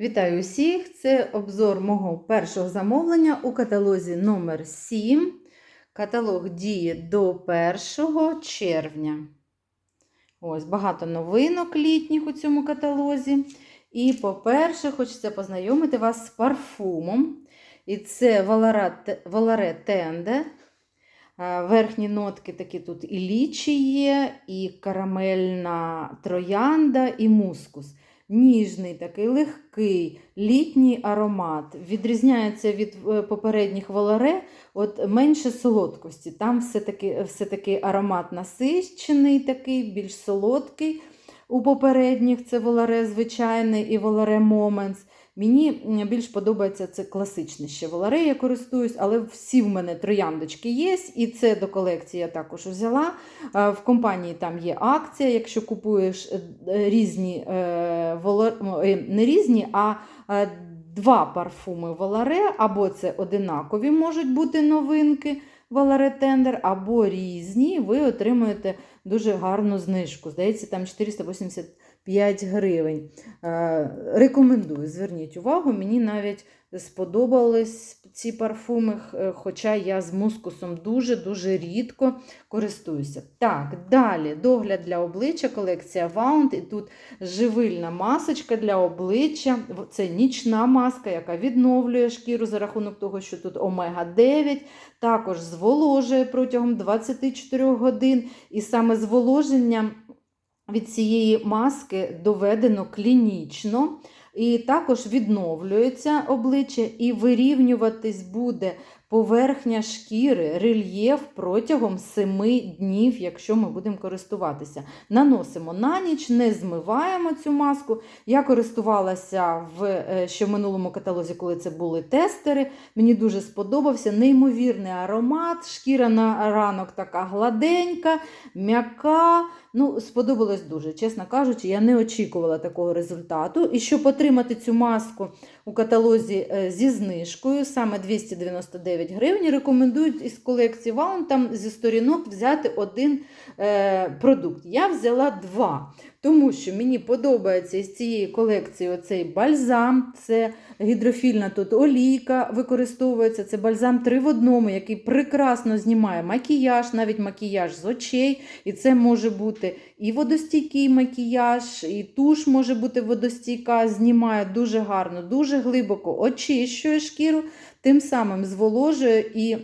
Вітаю усіх! Це обзор мого першого замовлення у каталозі номер 7 Каталог діє до 1 червня. Ось багато новинок літніх у цьому каталозі. І, по-перше, хочеться познайомити вас з парфумом. І це Валаре Тенде. Верхні нотки такі тут і лічі є, і карамельна троянда, і мускус. Ніжний, такий легкий, літній аромат. Відрізняється від е, попередніх валаре, от менше солодкості. Там все-таки все-таки аромат насичений, такий, більш солодкий. У попередніх це воларе звичайний і воларе Moments. Мені більш подобається це класичне ще воларе, я користуюсь, але всі в мене трояндочки є, і це до колекції я також взяла. В компанії там є акція, якщо купуєш е, різні е, е, не різні, а два парфуми воларе, або це одинакові можуть бути новинки. Валаре Тендер, або різні, ви отримуєте дуже гарну знижку. Здається, там 485 гривень. Е, рекомендую, зверніть увагу, мені навіть сподобались ці парфуми, е, хоча я з мускусом дуже-дуже рідко користуюся. Так, далі догляд для обличчя, колекція Wound. І тут живильна масочка для обличчя. Це нічна маска, яка відновлює шкіру за рахунок того, що тут омега-9, також зволожує протягом 24 годин. І саме зволоження від цієї маски доведено клінічно. І також відновлюється обличчя і вирівнюватись буде поверхня шкіри, рельєф протягом 7 днів, якщо ми будемо користуватися. Наносимо на ніч, не змиваємо цю маску. Я користувалася в е, ще в минулому каталозі, коли це були тестери. Мені дуже сподобався неймовірний аромат, шкіра на ранок така гладенька, м'яка. Ну, Сподобалось дуже, чесно кажучи, я не очікувала такого результату. І щоб отримати цю маску у каталозі е, зі знижкою, саме 299 гривень, рекомендують із колекції Ваун там зі сторінок взяти один е, продукт. Я взяла два. Тому що мені подобається із цієї колекції оцей бальзам, це гідрофільна тут олійка використовується. Це бальзам 3 в одному, який прекрасно знімає макіяж, навіть макіяж з очей. І це може бути і водостійкий макіяж, і туш може бути водостійка, знімає дуже гарно, дуже глибоко очищує шкіру, тим самим зволожує і.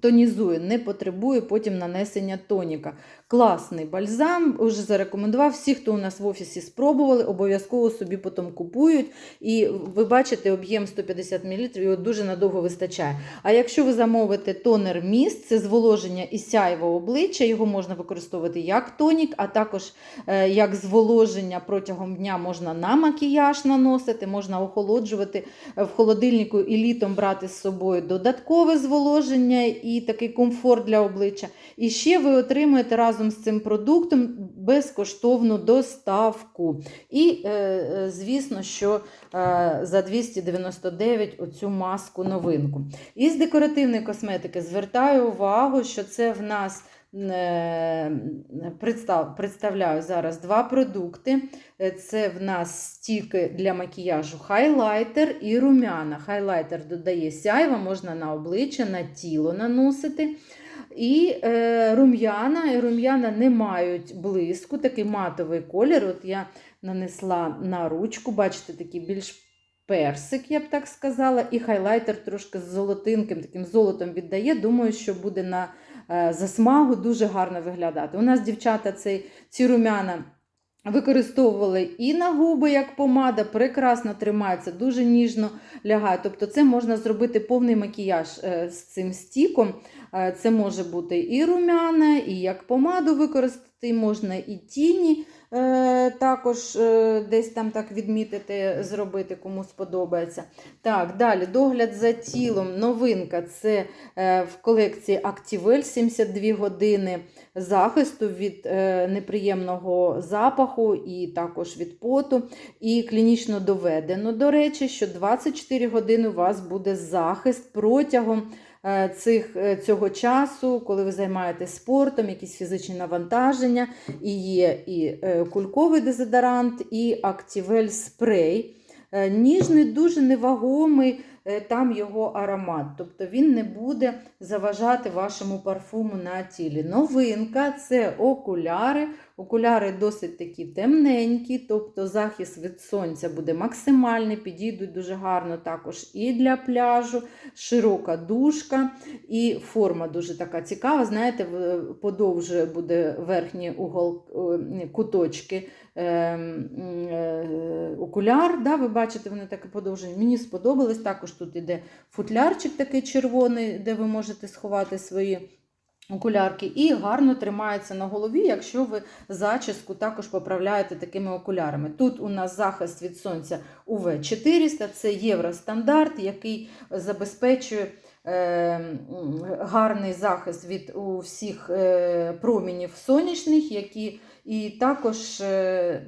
Тонізує, не потребує потім нанесення тоніка. Класний бальзам, вже зарекомендував. Всі, хто у нас в офісі спробували, обов'язково собі потім купують. І ви бачите, об'єм 150 мл, його дуже надовго вистачає. А якщо ви замовите тонер міст, це зволоження і сяйво обличчя, його можна використовувати як тонік, а також е, як зволоження протягом дня можна на макіяж наносити, можна охолоджувати в холодильнику і літом брати з собою додаткове зволоження і такий комфорт для обличчя. І ще ви отримуєте разом з цим продуктом безкоштовну доставку. І, е, е, звісно, що е, за 299 оцю маску новинку. Із декоративної косметики звертаю увагу, що це в нас. Представляю зараз два продукти. Це в нас стіки для макіяжу хайлайтер і румяна. Хайлайтер додає сяйва, можна на обличчя, на тіло наносити. І е, рум'яна і рум'яна не мають блиску, такий матовий колір. От Я нанесла на ручку, бачите, такий більш персик, я б так сказала, і хайлайтер трошки з золотинким, таким золотом віддає. Думаю, що буде на е, засмагу дуже гарно виглядати. У нас, дівчата, цей, ці рум'яна. Використовували і на губи, як помада, прекрасно тримається, дуже ніжно лягає. Тобто це можна зробити повний макіяж е, з цим стіком. Е, це може бути і румяна, і як помаду використати, можна і тіні е, також десь там так відмітити, зробити, кому сподобається. Так, Далі догляд за тілом. Новинка це в колекції Activel 72 години захисту від неприємного запаху і також від поту. І клінічно доведено, до речі, що 24 години у вас буде захист протягом е, цих, е, цього часу, коли ви займаєтесь спортом, якісь фізичні навантаження, і є і е, кульковий дезодорант, і актівель спрей. е, ніжний, дуже невагомий е, там його аромат. Тобто він не буде заважати вашому парфуму на тілі. Новинка це окуляри. Окуляри досить такі темненькі, тобто захист від сонця буде максимальний, підійдуть дуже гарно також і для пляжу, широка дужка, і форма дуже така цікава. Знаєте, подовжує буде верхні угол, е, куточки е, е, окуляр. Да, ви бачите, вони так подовжені. Мені сподобалось. Також тут іде футлярчик такий червоний, де ви можете сховати свої. Окулярки і гарно тримається на голові, якщо ви зачіску також поправляєте такими окулярами. Тут у нас захист від сонця UV 400, це євростандарт, який забезпечує е, гарний захист від усіх е, промінів сонячних, які і також е,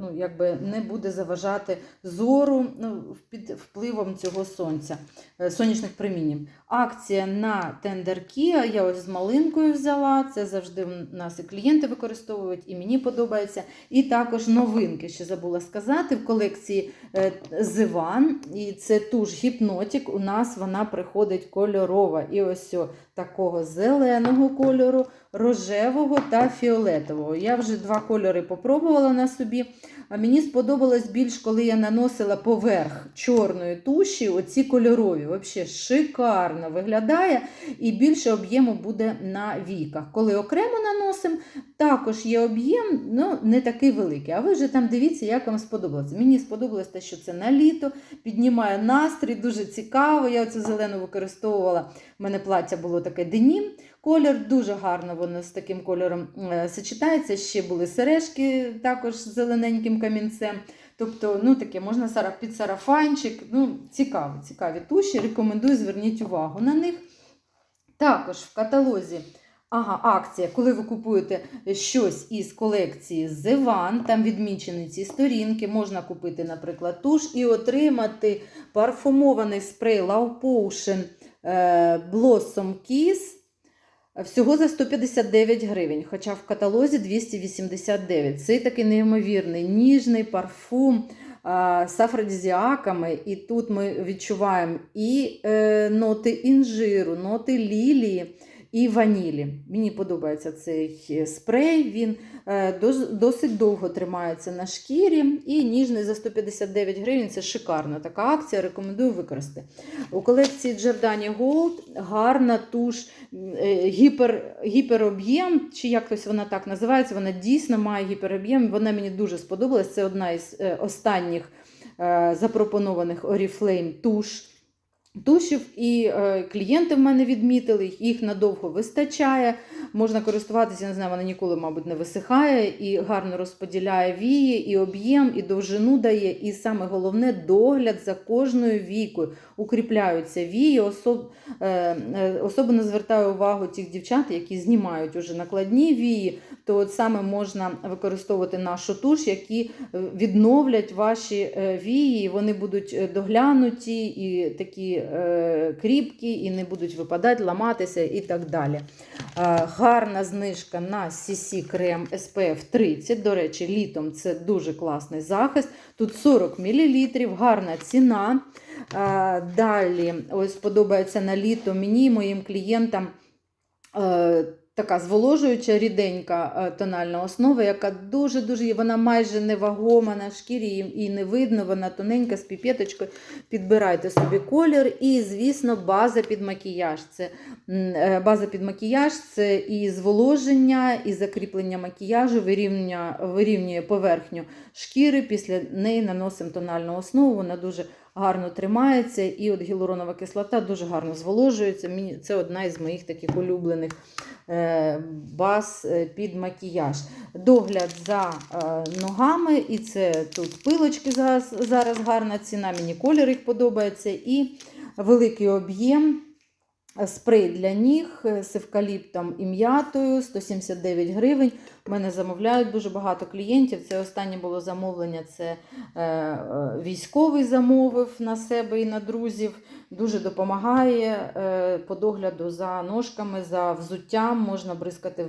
ну, якби не буде заважати зору ну, під впливом цього сонця, е, сонячних промінів. Акція на тендер Kia, я ось з малинкою взяла, це завжди в нас і клієнти використовують, і мені подобається. І також новинки, ще забула сказати, в колекції е, Зиван, і це туш гіпнотик, у нас вона приходить кольорова. І ось такого зеленого кольору, рожевого та фіолетового. Я вже два кольори попробувала на собі. А мені сподобалось більш, коли я наносила поверх чорної туші, оці кольорові. Взагалі шикарно виглядає і більше об'єму буде на віках. Коли окремо наносимо, також є об'єм, ну не такий великий. А ви вже там дивіться, як вам сподобалося. Мені сподобалось те, що це на літо, піднімає настрій, дуже цікаво. Я оцю зелену використовувала. У мене плаття було таке денім. Колір дуже гарно воно з таким кольором е, сочетається. Ще були сережки також з зелененьким камінцем. Тобто, ну таке можна під сарафанчик. Ну, цікаві, цікаві туші. Рекомендую, зверніть увагу на них. Також в каталозі. Ага, акція, коли ви купуєте щось із колекції Зеван, там відмічені ці сторінки, можна купити, наприклад, туш і отримати парфумований спрей Love Potion е, Blossom Kiss всього за 159 гривень, хоча в каталозі 289. Це такий неймовірний ніжний парфум а, з афродізіаками. І тут ми відчуваємо і е, ноти інжиру, ноти лілії. І ванілі. Мені подобається цей е, спрей, він е, досить довго тримається на шкірі і ніжний за 159 гривень. Це шикарна така акція. Рекомендую використати. У колекції Giordani Gold гарна туш е, гіпер, гіпероб'єм, чи якось вона так називається. Вона дійсно має гіпероб'єм. Вона мені дуже сподобалась. Це одна із останніх запропонованих Oriflame туш. Тушів і е, клієнти в мене відмітили, їх- надовго вистачає. Можна користуватися, не знаю, вона ніколи, мабуть, не висихає і гарно розподіляє вії, і об'єм, і довжину дає. І саме головне догляд за кожною вікою. Укріпляються вії. Особ, е, е, особливо звертаю увагу тих дівчат, які знімають уже накладні вії, то от саме можна використовувати нашу туш, які е, відновлять ваші е, вії, вони будуть е, доглянуті і такі кріпкі, і не будуть випадати, ламатися і так далі. Гарна знижка на CC крем SPF 30. До речі, літом це дуже класний захист. Тут 40 мл, гарна ціна. Далі, ось подобається на літо мені і моїм клієнтам. Така зволожуюча ріденька е, тональна основа, яка дуже-дуже вона майже невагома на шкірі і- не видно, вона тоненька з піпеточкою. Підбирайте собі колір. І, звісно, база під макіяж. Це е, база під макіяж це і зволоження, і закріплення макіяжу, вирівнює поверхню шкіри. Після неї наносимо тональну основу. Вона дуже гарно тримається. І от гіалуронова кислота дуже гарно зволожується. Це одна із моїх таких улюблених е, баз е, під макіяж. Догляд за е, ногами, і це тут пилочки зараз, гарна ціна, мені колір їх подобається. І великий об'єм. Спрей для ніг з евкаліптом і м'ятою 179 гривень. Мене замовляють дуже багато клієнтів. Це останнє було замовлення. Це е, е, військовий замовив на себе і на друзів. Дуже допомагає е, по догляду за ножками, за взуттям. Можна бризкати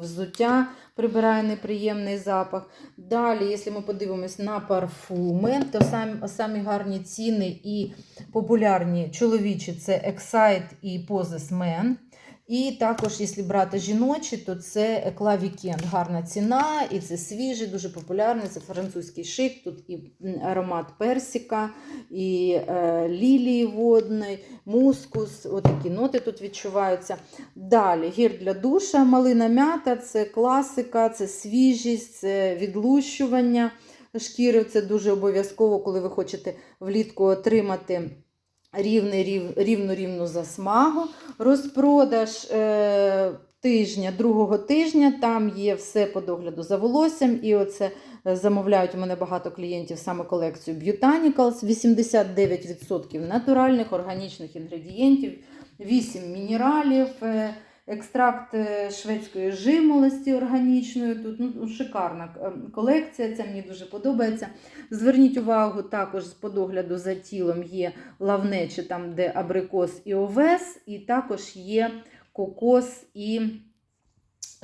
взуття, прибирає неприємний запах. Далі, якщо ми подивимось на парфуми, то самі, самі гарні ціни і популярні чоловічі це Excite і Poses Men. І також, якщо брати жіночі, то це Екла Вікенд. Гарна ціна, і це свіжий, дуже популярний. Це французький шик. Тут і аромат персика, і е, лілії водної, мускус. Отакі ноти тут відчуваються. Далі гір для душа, малина м'ята, це класика, це свіжість, це відлущування шкіри. Це дуже обов'язково, коли ви хочете влітку отримати рівний, рів, рівну рівну засмагу. Розпродаж е, тижня, другого тижня, там є все по догляду за волоссям. І оце е, замовляють у мене багато клієнтів саме колекцію Botanicals. 89% натуральних органічних інгредієнтів, 8 мінералів. Екстракт е, шведської жимолості органічної. Тут ну, шикарна е, колекція, це мені дуже подобається. Зверніть увагу, також по догляду за тілом є лавнечі, там, де абрикос і овес, і також є кокос і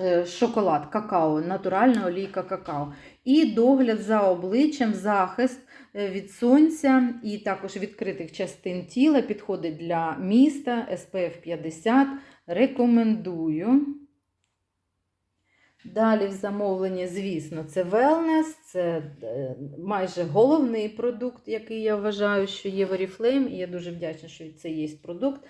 е, шоколад, какао, натуральна олійка какао. І догляд за обличчям, захист від сонця і також відкритих частин тіла підходить для міста SPF 50. Рекомендую. Далі в замовленні, звісно, це wellness, це е, майже головний продукт, який я вважаю, що є в Oriflame, і я дуже вдячна, що це є продукт,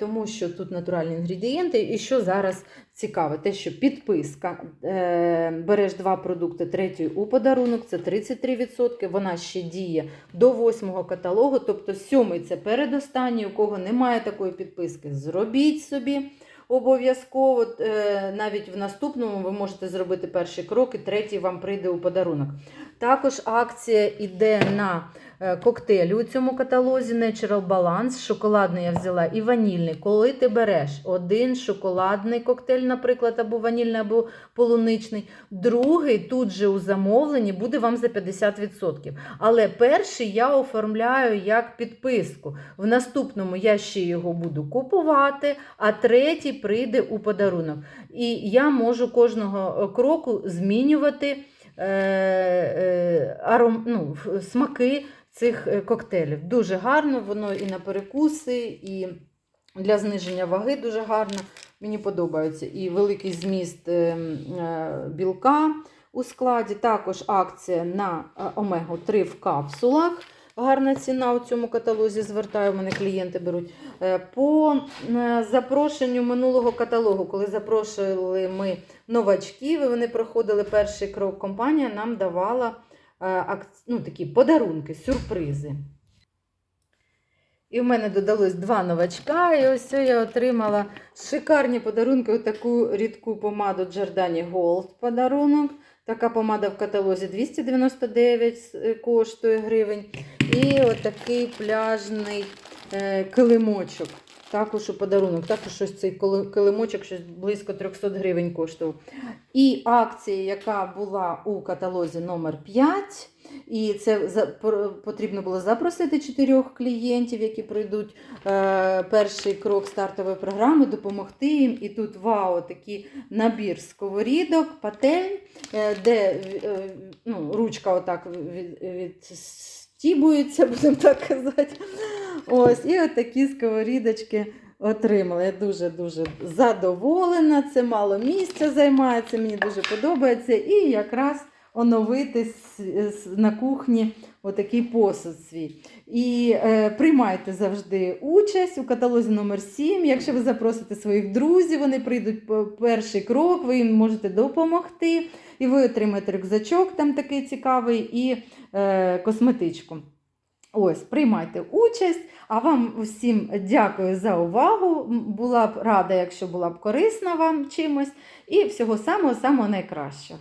тому що тут натуральні інгредієнти. І що зараз цікаве, те, що підписка, е, береш два продукти, третій у подарунок, це 33%, вона ще діє до восьмого каталогу, тобто сьомий це передостанній, у кого немає такої підписки, зробіть собі. Обов'язково е, навіть в наступному ви можете зробити перший крок, і третій вам прийде у подарунок. Також акція йде на е, коктейлі у цьому каталозі Natural Balance. Шоколадний я взяла і ванільний. Коли ти береш один шоколадний коктейль, наприклад, або ванільний, або полуничний, другий тут же у замовленні буде вам за 50%. Але перший я оформляю як підписку. В наступному я ще його буду купувати, а третій прийде у подарунок. І я можу кожного е, кроку змінювати е, е, аром, ну, смаки цих е, коктейлів. Дуже гарно, воно і на перекуси, і для зниження ваги дуже гарно. Мені подобається. І великий зміст е, е, білка у складі. Також акція на е, омегу-3 в капсулах. Гарна ціна у цьому каталозі. Звертаю, мене клієнти беруть. По запрошенню минулого каталогу, коли запрошували ми новачків, і вони проходили перший крок, компанія нам давала ну, такі подарунки, сюрпризи. І в мене додалось два новачка, і ось я отримала шикарні подарунки. Отаку рідку помаду Giordani Gold подарунок. Така помада в каталозі 299 е, коштує гривень. І отакий пляжний е, килимочок. Також у подарунок. Також щось цей килимочок щось близько 300 гривень коштував. І акція, яка була у каталозі номер 5 і це потрібно було запросити чотирьох клієнтів, які пройдуть е, перший крок стартової програми, допомогти їм. І тут вау, такий набір сковорідок, пательнь, е, де е, ну, ручка отак від, відстібується, будемо так казати. Ось, і от такі сковорідочки отримала. Я дуже-дуже задоволена. Це мало місця займає, це мені дуже подобається. І якраз оновити на кухні отакий посуд свій. І е, приймайте завжди участь у каталозі номер 7 Якщо ви запросите своїх друзів, вони прийдуть перший крок, ви їм можете допомогти. І ви отримаєте рюкзачок, там такий цікавий, і е, косметичку. Ось, приймайте участь. А вам всім дякую за увагу. Була б рада, якщо була б корисна вам чимось. І всього самого самого найкращого.